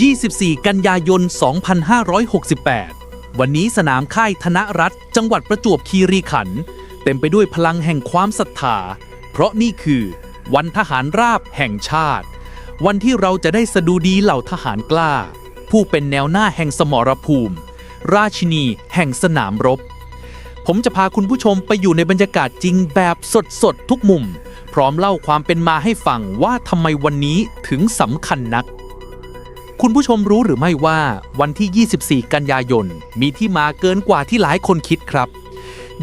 24 กันยายน 2568 วันนี้สนามค่ายธนรัฐ จังหวัดประจวบคีรีขันธ์เต็มไปด้วยพลังแห่งความศรัทธา เพราะนี่คือวันทหารราบแห่งชาติ วันที่เราจะได้สดุดีเหล่าทหารกล้า ผู้เป็นแนวหน้าแห่งสมรภูมิ ราชินีแห่งสนามรบ ผมจะพาคุณผู้ชมไปอยู่ในบรรยากาศจริงแบบสดๆทุกมุม พร้อมเล่าความเป็นมาให้ฟังว่าทำไมวันนี้ถึงสำคัญนัก คุณผู้ชมรู้หรือไม่ว่าวันที่ 24 กันยายน มีที่มาเกินกว่าที่หลายคนคิดครับ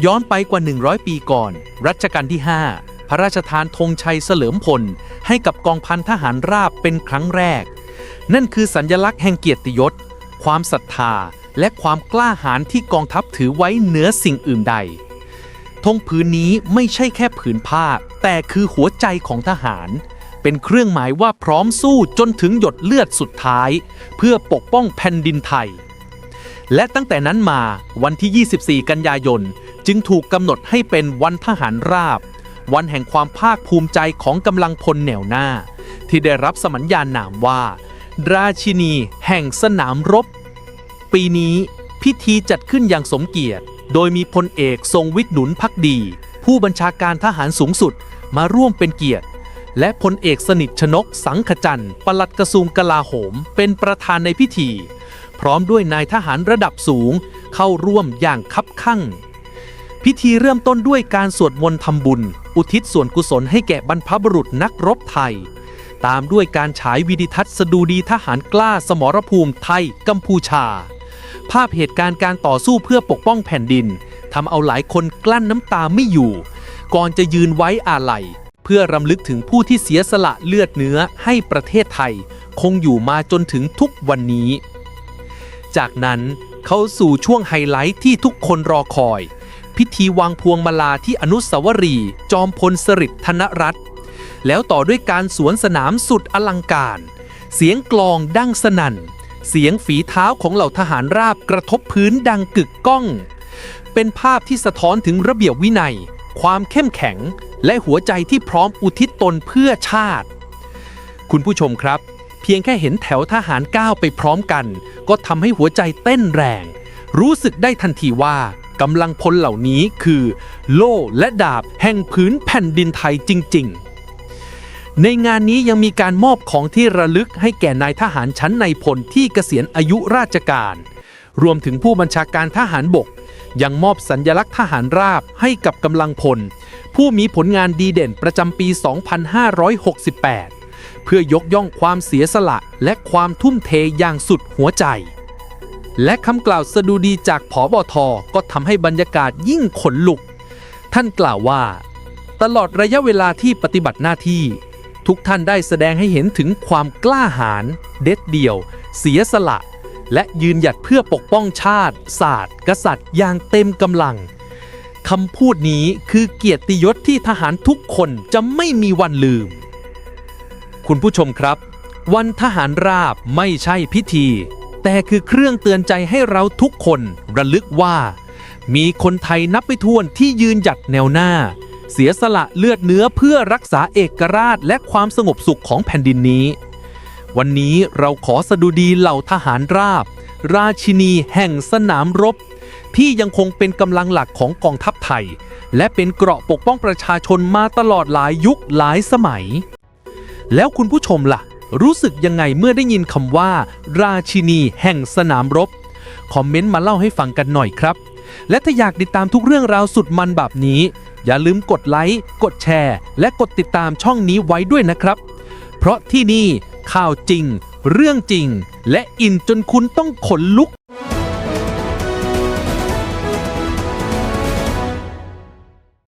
ย้อนไปกว่า 100 ปีก่อน รัชกาลที่ 5 พระราชทานธงชัยเสลิมพล ให้กับกองพันทหารราบเป็นครั้งแรก นั่นคือสัญญลักษณ์แห่งเกียรติยศ ความศรัทธา และความกล้าหาญที่กองทัพถือไว้เหนือสิ่งอื่นใดธงผืนนี้ไม่ใช่แค่ผืนผ้าแต่คือหัวใจของทหาร เป็นเครื่องหมายว่าพร้อมสู้จนถึงหยดเลือดสุดท้าย เพื่อปกป้องแผ่นดินไทย และตั้งแต่นั้นมาวันที่ 24 กันยายน จึงถูกกำหนดให้เป็นวันทหารราบ วันแห่งความภาคภูมิใจของกำลังพลแนวหน้า ที่ได้รับสมัญญานามว่า ราชินีแห่งสนามรบ ปีนี้พิธีจัดขึ้นอย่างสมเกียรติ โดยมีพลเอกทรงวิทย์หนุนพักดี ผู้บัญชาการทหารสูงสุดมาร่วมเป็นเกียรติ และพลเอกสนิทชนกสังขจันทร์ปลัดกระทรวงกลาโหม เป็นประธานในพิธี พร้อมด้วยนายทหารระดับสูงเข้าร่วมอย่างคับคั่ง พิธีเริ่มต้นด้วยการสวดมนต์ทำบุญ อุทิศส่วนกุศลให้แก่บรรพบุรุษนักรบไทย ตามด้วยการฉายวิดิทัศน์สดุดีทหารกล้าสมรภูมิไทยกัมพูชา ภาพเหตุการณ์การต่อสู้เพื่อปกป้องแผ่นดินทำเอาหลายคนกลั้นน้ำตาไม่อยู่ ก่อนจะยืนไว้อาลัย พื่อรำลึกถึงผู้ที่เสียสละเลือดเนื้อให้ประเทศไทย คงอยู่มาจนถึงทุกวันนี้ จากนั้นเข้าสู่ช่วงไฮไลท์ที่ทุกคนรอคอย พิธีวางพวงมาลาที่อนุสาวรีย์จอมพลสฤษดิ์ธนรัตน์แล้วต่อด้วยการสวนสนามสุดอลังการ เสียงกลองดังสนั่น เสียงฝีเท้าของเหล่าทหารราบกระทบพื้นดังกึกก้อง เป็นภาพที่สะท้อนถึงระเบียบวินัย ความเข้มแข็ง และหัวใจที่พร้อมอุทิศตนเพื่อชาติ คุณผู้ชมครับ เพียงแค่เห็นแถวทหารก้าวไปพร้อมกัน ก็ทำให้หัวใจเต้นแรง รู้สึกได้ทันทีว่ากำลังพลเหล่านี้คือ โล่และดาบแห่งพื้นแผ่นดินไทยจริง ๆ ในงานนี้ยังมีการมอบของที่ระลึกให้แก่นายทหารชั้นในพลที่เกษียณอายุราชการ รวมถึงผู้บัญชาการทหารบก ยังมอบสัญญลักษณ์ทหารราบให้กับกำลังพล ผู้มีผลงานดีเด่นประจำปี 2568 เพื่อยกย่องความเสียสละและความทุ่มเทอย่างสุดหัวใจ และคำกล่าวสดุดีจากผอบอทก็ทำให้บรรยากาศยิ่งขนลุก ท่านกล่าวว่า ตลอดระยะเวลาที่ปฏิบัติหน้าที่ ทุกท่านได้แสดงให้เห็นถึงความกล้าหาญเด็ดเดี่ยว เสียสละ และยืนหยัดเพื่อปกป้องชาติ ศาสตร์ กษัตริย์อย่างเต็มกำลัง คำพูดนี้คือเกียรติยศที่ทหารทุกคนจะไม่มีวันลืม คุณผู้ชมครับ วันทหารราบไม่ใช่พิธี แต่คือเครื่องเตือนใจให้เราทุกคนระลึกว่า มีคนไทยนับไปถ้วนที่ยืนหยัดแนวหน้า เสียสละเลือดเนื้อเพื่อรักษาเอกราชและความสงบสุขของแผ่นดินนี้ วันนี้เราขอสดุดีเหล่าทหารราบ ราชินีแห่งสนามรบ ที่ยังคงเป็นกำลังหลักของกองทัพไทย และเป็นเกราะปกป้องประชาชนมาตลอดหลายยุคหลายสมัย แล้วคุณผู้ชมล่ะ รู้สึกยังไงเมื่อได้ยินคำว่า ราชินีแห่งสนามรบ คอมเมนต์มาเล่าให้ฟังกันหน่อยครับ และถ้าอยากติดตามทุกเรื่องราวสุดมันแบบนี้ อย่าลืมกดไลค์กดแชร์ และกดติดตามช่องนี้ไว้ด้วยนะครับ เพราะที่นี่ข่าวจริง เรื่องจริง และอินจนคุณต้องขนลุก